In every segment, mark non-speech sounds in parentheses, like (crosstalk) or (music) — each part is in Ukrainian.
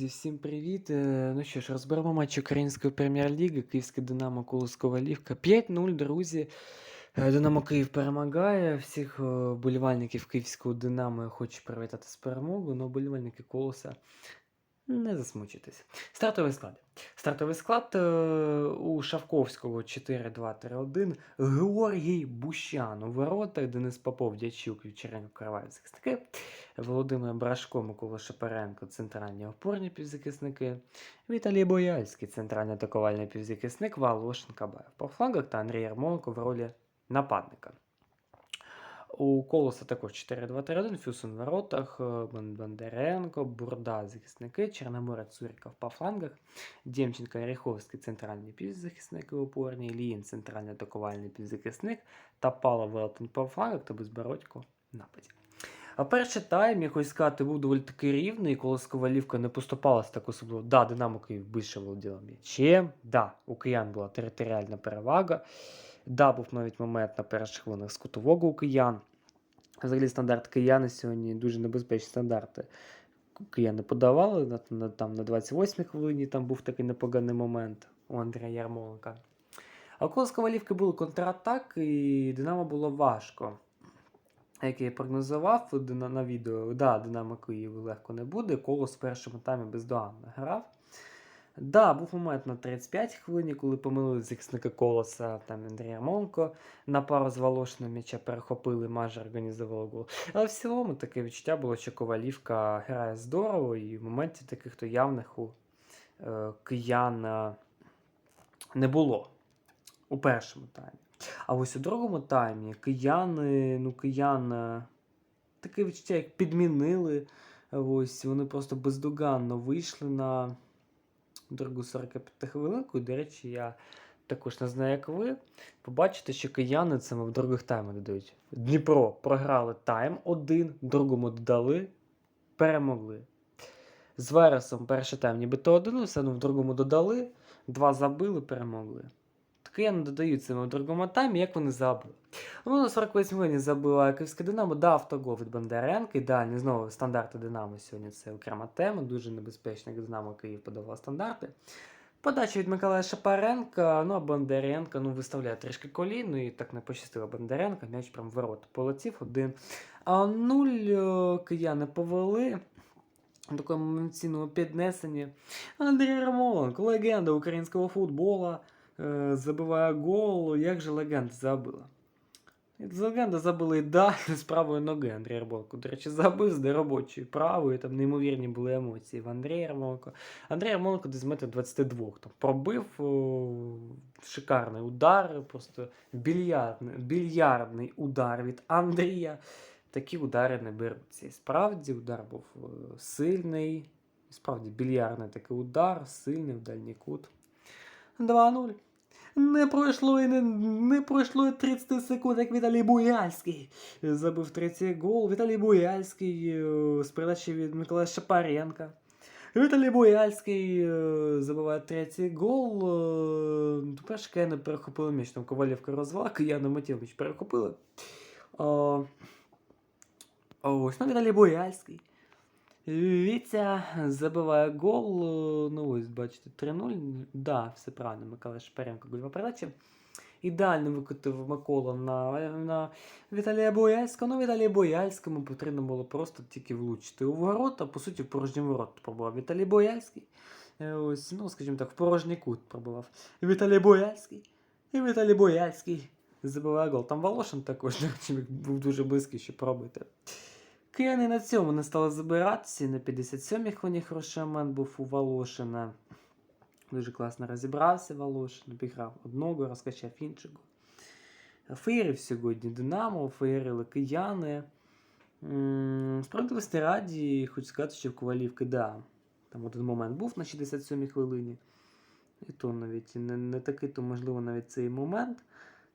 Всім привіт. Е, Ну що ж, розберемо матч Української прем'єр-ліги, Київське Динамо Колос Лівка. 5-0, друзі. Е, Динамо Київ перемагає. Всіх болівальників Київського Динамо я хочу привітати з перемогою, але болівальники Колоса не засмучитесь. Стартовий склад. Стартовий склад е, у Шавковського 4-2-3-1. Георгій Бущан у воротах, Денис Попов, Дячук, Вівчаренко, Караваєв захисники. Володимир Брашко, Микола Шапаренко, центральні опорні півзахисники. Віталій Бояльський, центральний атакувальний півзахисник, Волошин Кабаєв по флангах та Андрій Ярмоленко в ролі нападника. У Колоса також 4-2-3-1, Фюсун в воротах, е, Бондаренко, Бурда, захисники, Чорноморець, Цуріков по флангах, Дємченко, Ріховський, центральний півзахисник і опорний, Ліїн, центральний атакувальний півзахисник, та Пала Велтон по флангах та Безбородько нападі. А перший тайм, я хочу сказати, був доволі таки рівний, коли Ковалівка не поступалася так особливо. Да, Динамо Київ більше володіла м'ячем, да, у киян була територіальна перевага. Да, був навіть момент на перших хвилинах з кутового у киян. Взагалі стандарт кияни сьогодні дуже небезпечні стандарти. Кияни подавали на, на, там, на 28-й хвилині, там був такий непоганий момент у Андрія Ярмоленка. А коли з Ковалівки були контратаки, і Динамо було важко. Як я прогнозував на відео, да, Динамо Київ легко не буде. Колос в першому таймі бездоганно грав. Да, був момент на 35 хвилині, коли помилили захисника Колоса, там Андрій Ярмоленко на пару з Волошиним м'яча перехопили, майже організували гол. Але в цілому таке відчуття було, що Ковалівка грає здорово, і в моменті таких то явних у е, киян не було у першому таймі. А ось у другому таймі кияни, ну киян таке відчуття, як підмінили. Ось вони просто бездоганно вийшли на другу 45 хвилинку. І, до речі, я також не знаю, як ви. Побачите, що кияни це в других таймах додають. Дніпро програли тайм один, другому додали, перемогли. З Вересом перший тайм нібито один, все одно в другому додали, два забили, перемогли. Кияни додають це в другому таймі, як вони забили. Ну, на 48 хвилині забила Київське Динамо, дав автогол від Бондаренка. Ідеальний знову стандарти Динамо сьогодні це окрема тема. Дуже небезпечно, як Динамо Київ подавав стандарти. Подача від Миколая Шапаренка, ну а Бондаренко ну, виставляє трішки коліно і так не пощастило Бондаренка, м'яч прям в ворота полетів один. А нуль е, кияни повели. В такому емоційному піднесенні. Андрій Ярмоленко, легенда українського футболу, е, забиває гол. Як же легенда забила? Легенда забили да, з правої ноги Андрій Ярмоленко. До речі, забив з неробочої правої, там неймовірні були емоції в Андрія Ярмоленко. Андрій Ярмоленко десь метр 22 там, пробив о, шикарний удар, просто більярдний, більярдний удар від Андрія. Такі удари не беруться. І справді удар був е, сильний. І Справді більярдний такий удар, сильний в дальній кут. 2-0. Не пройшло і не, не пройшло 30 секунд, як Віталій Буяльський забив третій гол. Віталій Буяльський е, з передачі від Миколая Шапаренка. Віталій Буяльський е, забиває третій гол. Е, Перше кияни перехопили м'яч, там Ковалівка розвела, кияни Матєвич перехопили. Е, а Ось, ну Віталій Буяльський. Вітя забиває гол. е, Ну, ось, бачите, 3-0. Да, все правильно, Микола Шпаренко гольова передача. Ідеально викотив Микола на, на Віталія Бояльського. Ну, Віталія Бояльському потрібно було просто тільки влучити у ворота. По суті, в порожні ворота пробував Віталій Бояльський. Е, Ось, ну, скажімо так, в порожній кут пробував. Віталій Бояльський. І Віталій Бояльський забиває гол. Там Волошин також, був дуже близький, щоб пробити. Кияни на цьому не стали забиратися. На 57-й хвилині хороший момент був у Волошина. Дуже класно розібрався Волошин, обіграв одного, розкачав іншого. Феєрив сьогодні Динамо, феєрили кияни. Справедливості раді, хочу сказати, що в Ковалівки, да, там один момент був на 67-й хвилині. І то навіть не, не такий, то можливо навіть цей момент.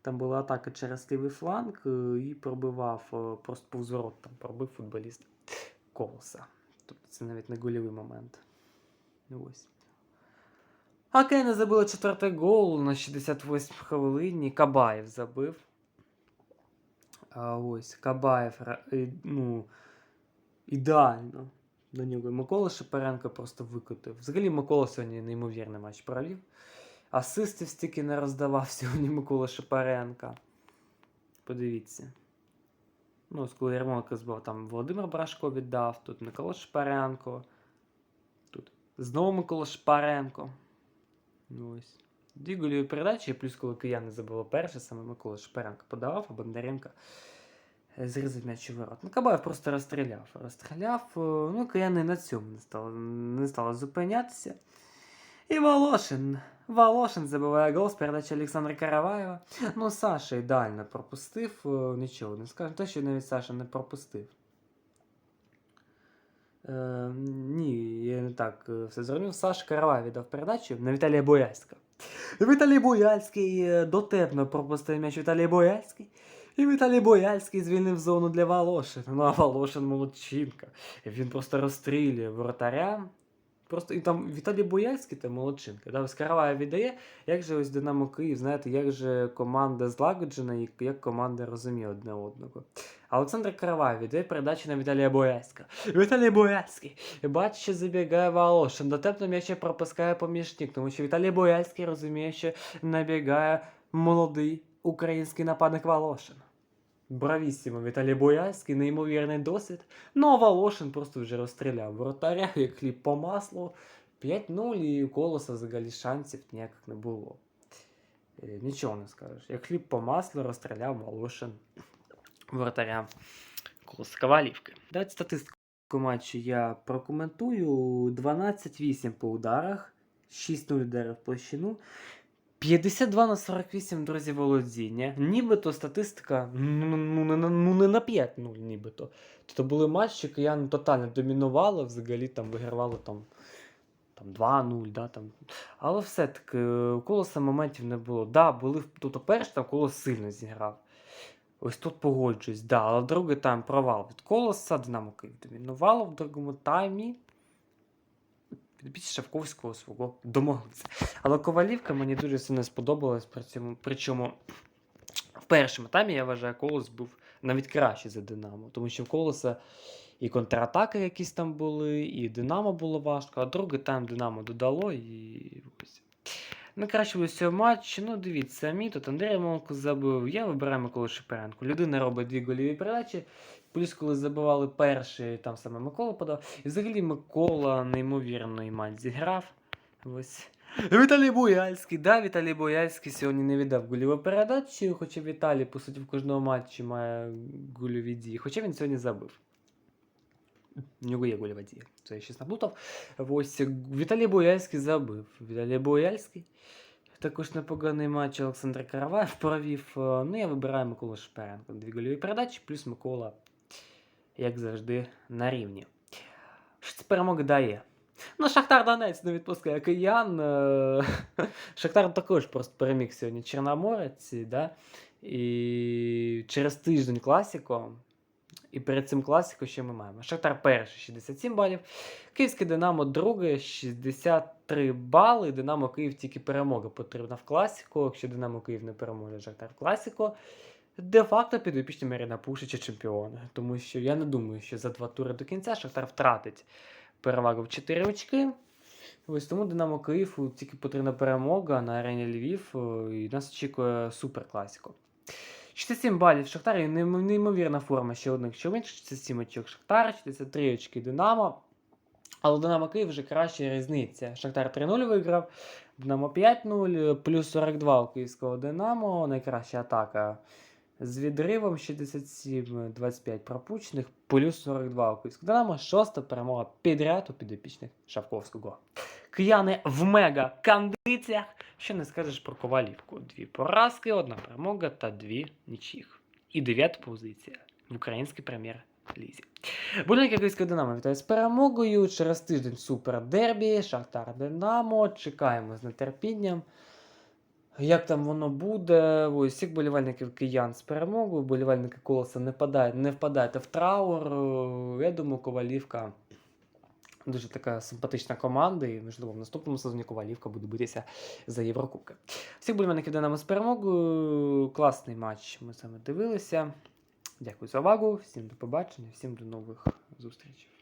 Там була атака через лівий фланг е, і пробивав е, просто повз там пробив футболіст колоса. Тобто це навіть не гольовий момент. Ось. А Кена забила четвертий гол на 68 хвилині. Кабаєв забив. А ось Кабаєв ну, ідеально до нього. Микола Шепаренко просто викотив. Взагалі Микола сьогодні неймовірний матч провів. Асистів стільки не роздавав сьогодні Микола Шепаренка. Подивіться. Ну, ось коли Ярмоленко збив, там Володимир Брашко віддав, тут Микола Шпаренко. Тут знову Микола Шпаренко. Ну, ось. Дві гольові передачі, плюс коли кияни забили перше, саме Микола Шпаренко подавав, а Бондаренко е, зрізав м'яч у ворот. Ну, Кабаєв просто розстріляв. Розстріляв, е, ну, кияни на цьому не стали, не зупинятися. І Волошин. Волошин забиває гол з передачі Олександра Караваєва. Ну, Саша ідеально пропустив, е, нічого не скажу. Те, що навіть Саша не пропустив. Е, ні, я не так е, все зрозумів. Саша Каравай віддав передачу на Віталія Бояльська. Віталій Бояльський е, дотепно пропустив м'яч Віталій Бояльський. І Віталій Бояльський звільнив зону для Волошина. Ну, а Волошин молодчинка. Він просто розстрілює воротаря. Просто і там Віталій Бояльський та молодчинка. Да? Ось Каравай віддає, як же ось Динамо Київ, знаєте, як же команда злагоджена і як команда розуміє одне одного. Олександр Каравай віддає передачу на Віталія Бояльська. Віталій Бояльський. Бачить, що забігає Волошин. Дотепно м'яче пропускає помічник, тому що Віталій Бояльський розуміє, що набігає молодий український нападник Волошин. Бравісімо, Віталій Бояльський, неймовірний досвід. Ну, а Волошин просто вже розстріляв воротаря, (laughs) як хліб по маслу. 5-0 і у колоса взагалі шансів ніяких не було. Е, Нічого не скажеш. Як хліб по маслу розстріляв Волошин воротаря колоса Ковалівки. Давайте статистику матчу я прокоментую. 12-8 по ударах, 6-0 ударів в площину. 52 на 48, друзі, володіння. Нібито статистика ну, ну, ну, не на 5-0, нібито. Тобто були матчі, кияни тотально домінували, взагалі там вигравали там, там 2-0, да, там. але все-таки е, колоса моментів не було. Да, були тут перший там колос сильно зіграв. Ось тут погоджуюсь, да, але другий тайм провал від колоса, Динамо Київ домінувало в другому таймі. Підбіч Шавковського свого домоглися. Але Ковалівка мені дуже сильно сподобалась. При цьому, причому в першому таймі я вважаю, колос був навіть краще за Динамо. Тому що в колоса і контратаки якісь там були, і Динамо було важко, а другий тайм Динамо додало і. Найкраще було цього матчу, ну дивіться, самі тут Андрій Молко забив, я вибираю Миколу Шепаренко. Людина робить дві голіві передачі. Плюс, коли забивали перший, там саме Микола подав. І взагалі Микола неймовірний матч зіграв. Ось. Віталій Бояльський, да, Віталій Бояльський сьогодні не віддав гольову передачу, хоча Віталій, по суті, в кожному матчі має гольові дії. Хоча він сьогодні забив. У нього є гольова дія. Це я щось наплутав. Ось Віталій Бояльський забив. Віталій Бояльський. Також непоганий матч Олександр Караваєв провів. Ну, я вибираю Миколу Шперенко. Дві гольові передачі, плюс Микола, як завжди, на рівні. Що це перемога дає? Ну, Шахтар Донець не відпускає киян. е, (laughs) Шахтар також просто переміг сьогодні Чорноморець, да? і через тиждень класіко. І перед цим класіко що ми маємо? Шахтар перший 67 балів. Київське Динамо друге 63 бали. Динамо Київ тільки перемога потрібна в класіку. Якщо Динамо Київ не переможе Шахтар в класіку, де-факто підопічні Маріна Пушича чемпіони. Тому що я не думаю, що за два тури до кінця Шахтар втратить перевагу в 4 очки. Ось тому Динамо Київ тільки потрібна перемога на арені Львів, е, і нас очікує супер класіко. 67 балів Шахтар і неймовірна форма ще одних що менше 67 очок Шахтар, 63 очки Динамо. Але Динамо Київ вже краща різниця. Шахтар 3-0 виграв, Динамо 5-0, плюс 42 у київського Динамо, найкраща атака з відривом 67-25 пропущених, плюс 42 у київського Динамо, шоста перемога підряд у підопічних Шавковського. Кияни в мега кондиціях. Що не скажеш про Ковалівку? Дві поразки, одна перемога та дві нічих. І дев'ята позиція в українській прем'єр-лізі. Будь-яке київське Динамо вітаю з перемогою. Через тиждень супер дербі, Шахтар Динамо. Чекаємо з нетерпінням. Як там воно буде? Ось всіх болівальників киян з перемогою, болівальники колоса не впадають, не впадайте в траур. Я думаю, Ковалівка дуже така симпатична команда, і можливо в наступному сезоні Ковалівка буде битися за Єврокубки. Всіх болівальників Динамо з перемогою. Класний матч ми вами дивилися. Дякую за увагу, всім до побачення, всім до нових зустрічей.